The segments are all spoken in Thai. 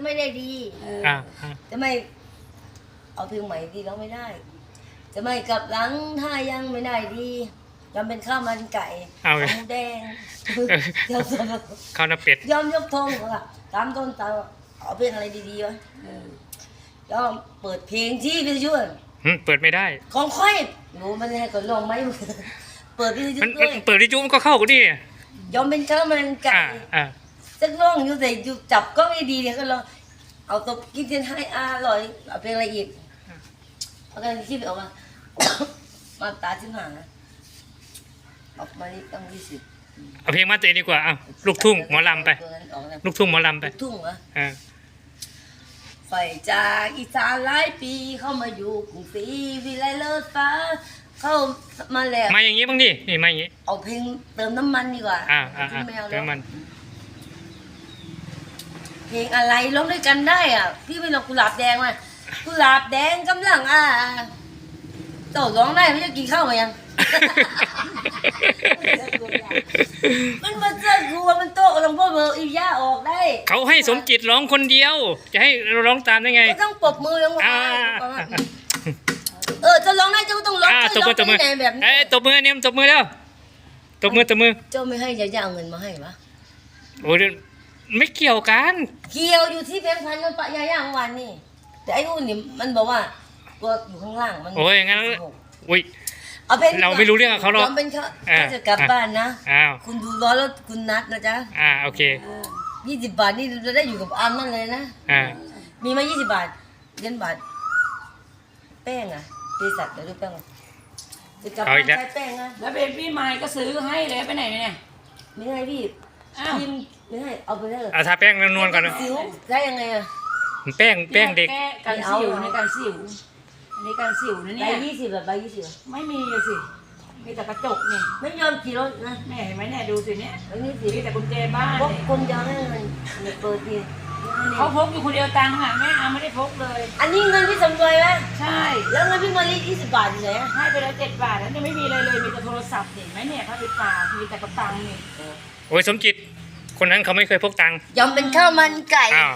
จะไม่ได้ดีอ่าอ่าจะไม่เอาเพลงใหม่ดีร้องไม่ได้ จะไม่กลับหลังถ้ายังไม่ได้ดียอมเป็นข้าวมันไก่เอาไงหมูแดงยอมข้าวหน้าเป็ด ยอมยกธงว่าตามต้นตามเอาเพลงอะไรดีๆวะยอมเปิดเพลงที่วิทยุอะหึเปิดไม่ได้ ของค่อยรู้มันให้ก็ลองไหมเปิดวิทยุมันด้มัวนยเปิดวิทยุมันก็เข้ากันดิยอมเป็นข้าวมันไก่ อ่าอ่า สักร้องอยู่แต่อยู่จับก็ไม่ดีเนี่ยก็ลองเอาตัวกินเทนให้อร่อยเอาเพลงอะไรอีกเอากันที่ไปออกมา มาตราชิ้นหานะออกมานี่ต้องยี่สิบเอาเพลงมาเตะดีกว่าอะลูกทุ่งหมอลำไปตัวนั้นออกนะลูกทุ่งหมอลำไป ลูกทุ่งเหรออ่าไฟจากอีสานหลายปีเข้ามาอยู่กรุงศรีวิไลเลิศฟ้า เข้ามาแล้วมาอย่างงี้บ้างดินี่มาอย่างงี้ เอาเพลงเติมน้ำมันดีกว่าอ่าอ่าอ่าไม่เอาเดี๋ยวแล้วมัน เพลงอะไรร้องด้วยกันได้อะ พี่ไม่ร้องกุหลาบแดงมากุหลาบแดงกำลังอ่าเจ้าร้องได้ไม่จะกินข้าวมายัง มันมาเจอกูว่ามันโตกับหลวงพ่อเบอร์อีย่าออกได้เขาให้สมจิตร้องคนเดียว จะให้เราร้องตามได้ไง ก็ต้องปรบมือยังไงอ่า เออจะร้องได้เจ้าก็ต้องร้องอ่าตบมือตบมือร้งได้ไงแบบนี้เอ้ยตบมือเนี่ยตบมือแล้วตบมือตบมือเจ้าไม่ให้ยาย่าเอาเงินมาให้ปะโอ้ย ไม่เกี่ยวกัน เกี่ยวอยู่ที่แบงค์พันมันปะยาย่าเมื่อวานนี่ แต่ไอ้นู่นนี่มันบอกว่าตัวอยู่ข้างล่างมันโอ้ยงั้น อุ้ย เอาเป็นเราไม่รู้เรื่องกับเขาหรอกยอมเป็นเขาอ่าถ้าจะกลับบ้านนะอ้าวคุณดูร้อนแล้วคุณนัดนะจ๊ะอ่าโอเคยี่สิบบาทนี่เราได้อยู่กับอามนั่นเลยนะอ่ามีมายี่สิบบาทเหรียญบาท แป้งอะบริษัทเดี๋ยวดูแป้งก่อนจะกลับบ้านใช้แป้งนะแล้วเป็นพี่ไม้ก็ซื้อให้เลยไปไหนเนี่ยไม่ให้พี่อ้าวพิมพ์ ไม่ให้เอาไปได้เหรอเอาทาแป้งนวลๆก่อนนะสิวได้ยังไงอะแป้งแป้งเด็กแก้กันสิวในการสิวอันนี้การสิวนะใบเนี่ยยี่สิบแบบใบยี่สิบอะไม่มีอะสิมีแต่กระจกเนี่ยไม่ยอมขี่รถนะแม่เห็นไหมเนี่ยดูสิเนี่ยใบยี่สิมีบแต่กุญแจบ้านพกเนี่ยคนเดียวให้มันเนี่ยเปิดทีเขาพกอยู่คนเดียวตังค์อะแม่อาไม่ได้พกเลย อันนี้เงินพี่สำรวยไหมใช่ แล้วเงินพี่มาลียี่สิบบาทอยู่ไหนอะให้ไปแล้วเจ็ดบาทแล้วเนี่ยไม่มีอะไรเลยมีแต่โทรศัพท์เห็นไหมเนี่ยเขาติดฝากมีแต่กระตังนี่โอ้ยสมจิต คนนั้นเขาไม่เคยพกตังค์ยอมเป็นข้าวมันไก่ อ้าว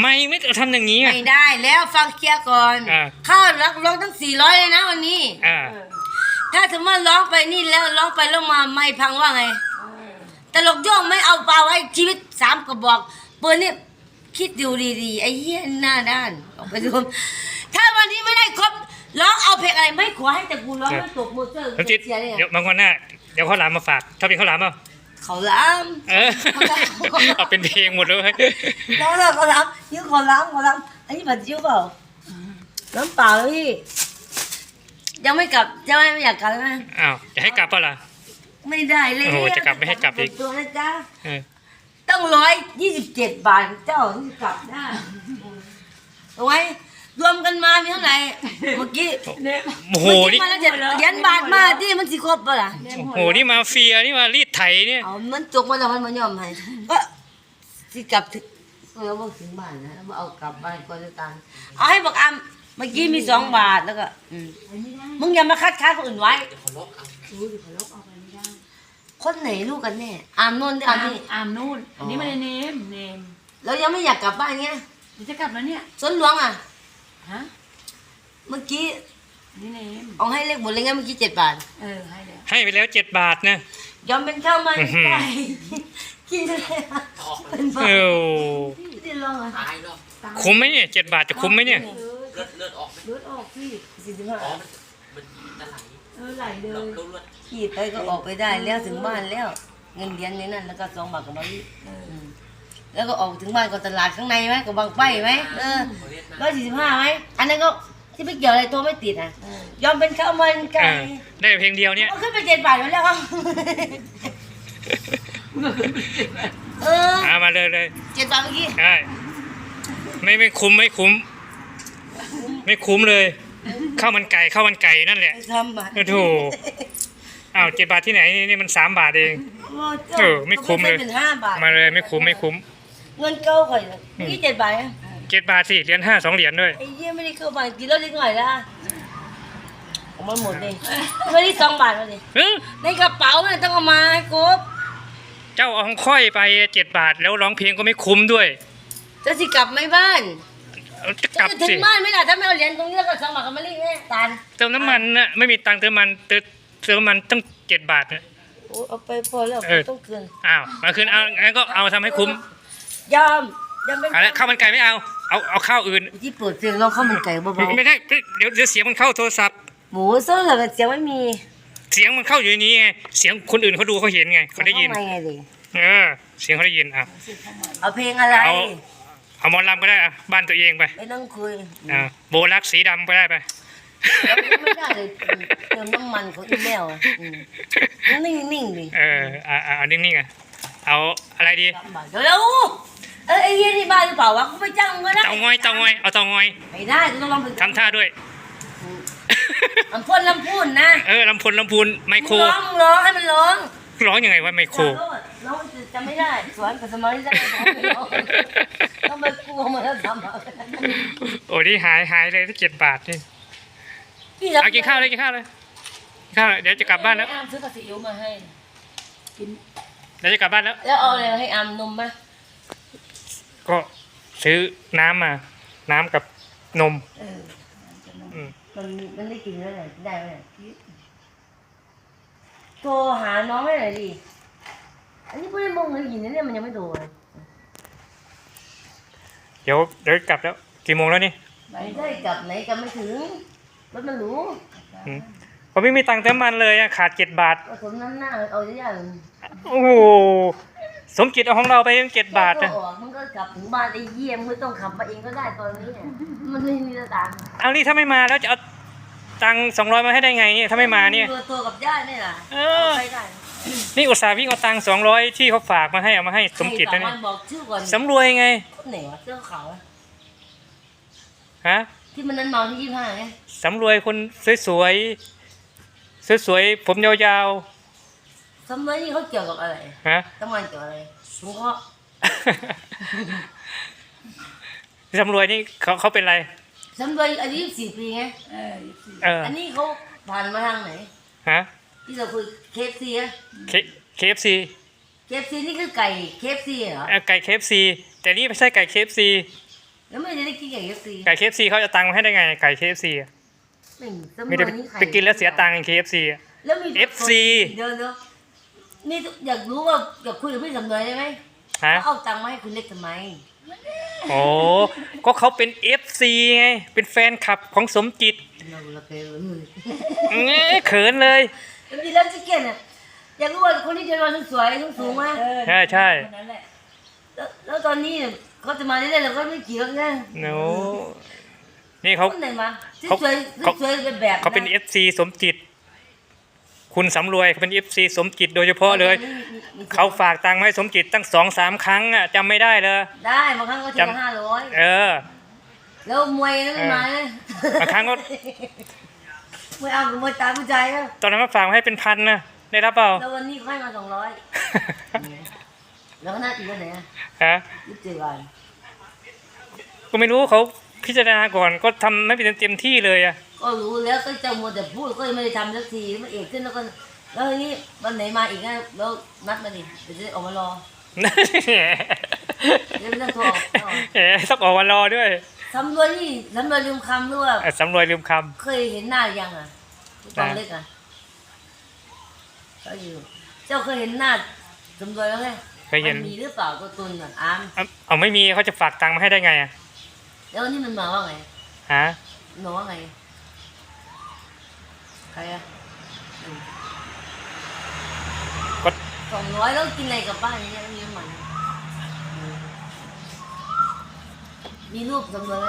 ไม่ไม่ทำอย่างนี้อะ ไม่ได้แล้วฟังเคลียร์ก่อนอ่า ข้าวรักร้องตั้งสี่ร้อยเลยนะวันนี้ อ่าถ้าสมมติร้องไปนี่แล้วร้องไปแล้วมาไม่พังว่าไง ตลกโย่องไม่เอาเปล่าไว้ชีวิตสามกระบอกเปิดนี่คิดดูดีๆไอ้เหี้ยหน้าด้านออกไปดูถ้าวันนี้ไม่ได้ครบร้องเอาเพลงอะไรไม่ขอให้แต่กูร้องไม่ตบมือเจอสมจิตเสียเลยเดี๋ยวบางวันหน้าเดี๋ยวข้าวหลามมาฝากถ้าเป็นข้าวหลามเปล่า เขาล้ามเออเอาเป็นเพลงหมดเลยร้องแล้วเขาล้ามยื้อเขาล้ามเขาล้ามอันนี้ผัดจิ้วเปล่าน้ำเปล่าพี่ยังไม่กลับจะไม่ไม่อยากกลับไหมอ้าวจะให้กลับเปล่าล่ะ ไม่ได้เลยโอ้โหจะกลับไม่ให้กลับอีก ตัวนะจ๊ะเออต้องร้อยยี่สิบเจ็ดบาทเจ้าถึงจะกลับได้เอาไว้ รวมกันมามีเท่าไหร่เมื่อกี้เนี่ยโอ้โหเมื่อกี้นี่มาแล้วเจ็ดเหรียญบาทมาที่มันสิครบปะล่ะโอ้โหนี่มาเฟียนี่มารีดไถเนี่ยเอามันจกมาแล้วมันมายอมให้ก็สิกลับถึงเราบอกถึงบ้านนะเราเอากลับบ้านก่อนแล้วกันเอาให้บอกอามเมื่อกี้มีสองบาทแล้วก็อืมมึงอย่ามาคัดค้านคนอื่นไว้รู้ดิเขาลบออกไปไม่ได้คนไหนลูกกันแน่อามนนท์ด้วยอาอามมนี่อามนู่นอันนี้มันเนมเนมเรายังไม่อยากกลับบ้านเงี้ยเดี๋ยวจะกลับแล้วเนี่ย สวนหลวงอะ ฮะเมื่อกี้อันนี่เนมเอาให้เลขหมดเลยไงเมื่อกี้เจ็ดบาท เออให้แล้วให้ไปแล้วเจ็ดบาทนะ ยอมเป็นข้าวมันอื้อหือ ไก่กินอะไรอะเป็นบ้าเออที่ลองอะตายเนาะคุ้มไหมเนี่ยเจ็ดบาทจะคุ้มไหมเนี่ยเออเลือดเลือดออกไหมเลือดออกพี่สี่สิบห้าอ๋อมันมันจะไหลเออไหลเลเลือดยเลือด ขี่ไปก็ออกไปได้แล้วถึงบ้านแล้ว เงินเดือนในนั้นแล้วก็สองบาทกับมาลีม แล้วก็ออกถึงบ้านก็ตลาดข้างในไหมกับบางไปไหมเออเขาเรียกนะร้อยสี่สิบห้าไหมอันนั้นก็ที่ไม่เกี่ยวอะไรตัวไม่ติดอะยอมเป็นข้าวมันไก่อ่าได้เพลงเดียวเนี่ยเอาขึ้นไปเจ็ดบาทไปแล้วครับเอออ่ามาเลยเลยเจ็ดบาทเมื่อกี้ใช่ไม่ไม่คุ้มไม่คุ้ม ไม่คุ้มเลยข้าวมันไก่ข้าวมันไก่นั่นแหละทำบาทโอ้โหอ้าวเจ็ดบาทที่ไหนนี่นี่มันสามบาทเองเออไม่คุ้มเลยเป็นห้าบาทมาเลยไม่คุ้มไม่คุ้ม เงินเก้าข่อยเลยนี่เจ็ดบาทนะเจ็ดบาทสิเหรียญห้าสองเหรียญด้วยไอ้เหี้ยไม่ได้เข้าบาทกินแล้วนิดหน่อยละเอามาหมดเลยไม่ได้สองบาทมาดิเอ้อในกระเป๋าเนี่ยต้องเอามาให้ครบเจ้าเอาของค่อยไปเจ็ดบาทแล้วร้องเพลงก็ไม่คุ้มด้วยจะสิกลับไหมบ้านเอาจะกจะลับถึสิงบ้านไหม่ล่ะถ้าไม่เอาเหรียญตรงนี้แล้วก็สมัครกับมาลีแม่ตาลเติมน้ำมันนะไม่มีตังค์เติมน้ำมันเติมเติมน้ำมันตั้งเจ็ดบาทนะโอ้เอาไปพอแล้วเออ ต้องเกินอ้าวมาคืนเอางั้นก็เอาทำให้คุ้ม ยอมยอมเป็นเอาละข้าวมันไก่ไม่เอา เอาเอาข้าวอื่นที่เปิดเพลงร้องข้าวมันไก่เบาไม่ได้เดี๋ยวเดี๋ยวเสียงมันเข้าโทรศัพท์ๆหมูเสื้อกับเสียงไม่มีเสียงมันเข้าอยู่ในนี้ไงเสียงคนอื่นเขาดูเขาเห็นไงเขาได้ยินเข้ามาไงดิเออ เสียงเขาได้ยินอะ เอาเพลงอะไร เอา เอาหมอลำก็ได้อะบ้านตัวเองไปไม่ต้องคุยอ่าโบลักสีดำก็ได้ไป แล้วไม่ได้เลยเติมน้ำมันของอีเมลอะอืมนิ่งๆดิเอออ่าอ่าเอานิ่งๆอะ เอาอะไรดีเดี๋ยวเร็วเออไอ้เหี้ยนี่บ้าหรือเปล่าวะกูไม่จ้างมึงก็ได้เตางอยเตางอยเอาเตางอยไม่ได้กูต้องลองเพลงทำท่าด้วยลำพ่นลำพูนนะเออลำพลลำพูนไมโครร้องร้องให้มันร้องร้องยังไงวะไมโครน้องจำไม่ได้สวนกับสมัยได้ต้องไปกลัวมันแล้วทำโอ้นี่หายหายเลยที่เจ็ดบาทนี่เอากินข้าวเลยกินข้าวเลยกินข้าวเดี๋ยวจะกลับบ้านแล้วซื้อกระสีอิ๊วมาให้กิน เดี๋ยวจะกลับบ้านแล้ว แล้วเอาอะไรให้อามนมไหมก็ซื้อน้ำมา น้ำกับนม เอออืม มันมันได้กินแล้วไหนได้ไหมโทรหาน้องให้หน่อยดิอันนี้พูดได้มงเลยกินนะเนี่ยมันยังไม่โทรเลยเดี๋ยวเดี๋ยวกลับแล้วกี่โมงแล้วนี่ไม่ได้กลับไหนกลับไม่ถึงรถมันหรูอืมผมไม่มีตังค์เติมน้ำมันเลยอะขาดเจ็ดบาท ผสมน้ำหน้าเอาเยอะๆ โอ้โหสมจิตเอาของเราไปเจ็ดบาทแค่นะโทรออกมันก็กลับถึงบ้านไอ้เยี่ยมงไม่ต้องขับมาเองก็ได้ตอนนี้เนี่ยมันไม่มีสตางค์เอานี่ถ้าไม่มาแล้วจะเอาตังค์สองร้อยมาให้ได้ไงเนี่ยถ้าไม่มาเนี่ย ตัวตัวกับญาตินี่แหละเออไปได้นี่อุตส่าห์วิ่งเอาตังค์สองร้อยที่เขาฝากมาให้เอามาให้สมจิตใครนะบเนี่อยกบอกชื่อก่อนสำรวยไงคนไหนวะเสื้อขาวอะฮะที่มันนั้นเมาที่ยี่ห้าไงสำรวยคนสวยๆสวยๆผมยาว สมัยนี้เขาเกี่ยวกับอะไรๆฮะ ทำงานเกี่ยวกับอะไรสงเคราะห์สำรวยนี่เขาเขาเป็นอะไรสมัยอายุสี่ปีไง เออยี่สิบเอออันนี้เขาผ่านมาทางไหน ฮะที่เราคุยเคฟซีอะเคฟซีเคฟซีนี่คือไก่เคฟซีเหรอ ไก่เคฟซีแต่นี่ไม่ใช่ไก่เคฟซีแล้วไม่ได้กินไก่เคฟซีไก่เคฟซีเขาจะตังค์มาให้ได้ไง ไก่เคฟซีไม่มีสไม่มัได้ยนี้ใครไปกินแล้วเสียตังค์เคฟซีแล้วมี FC เดี๋ยวเดี๋ยว นี่อยากรู้ว่าอยากคุยกับพี่สำเนยได้ไหมฮะเขาเอาตังค์มาให้คุณเล็กทำไม โอ้ก็เขาเป็น FC ไง เป็นแฟนคลับของสมจิตเราละเคยเลยเอ้ยเขินเลยแล้วดีแล้วจิเก้นอะอยากรู้ว่าคนที่เดินมาสวยๆสูงๆไหมเออใช่ใช่คนนั้นแหละแล้วแล้วตอนนี้เนี่ยเขาจะมาเรื่อยๆเราก็ไม่เกี่ยวนะโน้นี่เขา คนไหนมาที่เขาสวยเขา สวยเป็นแบบเขาเป็น FC สมจิต คุณสำรวยเขาเป็น FC สมจิตโดยเฉพาะเลย เขาฝากตังค์มาให้สมจิตตั้งสองสามครั้งอะจำไม่ได้เลยได้บางครั้งก็ทีละจำห้าร้อยเออ แล้วมวยนั่นไม่มาเลยบางครั้งก็มวยเอากับมวยตามผู้ใจแล้วตอนนั้นก็ฝากมาให้เป็นพันนะได้รับเปล่าแล้ววันนี้เขาให้มาสองร้อยแล้วก็น่าตีกันไหนอะฮะยี่สิบเจ็ดวันก็ไม่รู้เขาพิจารณาก่อนก็ทำไม่เป็นเต็มที่เลยอะ ก็รู้แล้วก็จะมัวแต่พูดก็ยังไม่ได้ทำสักทีมันเอกขึ้นแล้วก็แล้วทีนี้วันไหนมาอีกนะแล้วนัดมาดิเดี๋ยวจะได้ออกมารอเดี๋ยวไม่ต้องโทรออกเอ๋ต้องออกมารอด้วยสำรวยนี่สำรวยลืมคำด้วยเอ่อสำรวยลืมคเคยเห็นหน้าหรือยังอะตอนเล็กอะก็อยู่ เจ้าเคยเห็นหน้าสำรวยแล้วไงำเคยเห็นมันมีหรือเปล่าตัวตนอะอามเอาเอาไม่มีเขาจะฝากตังค์มาให้ได้ไงอะแล้วนี่มันมาว่าไงฮะมันมาว่าไง ใครอะก็สองร้อยแล้วกินอะไรกลับบ้านเนี่ยมีมันมีรูปสำรวยไหม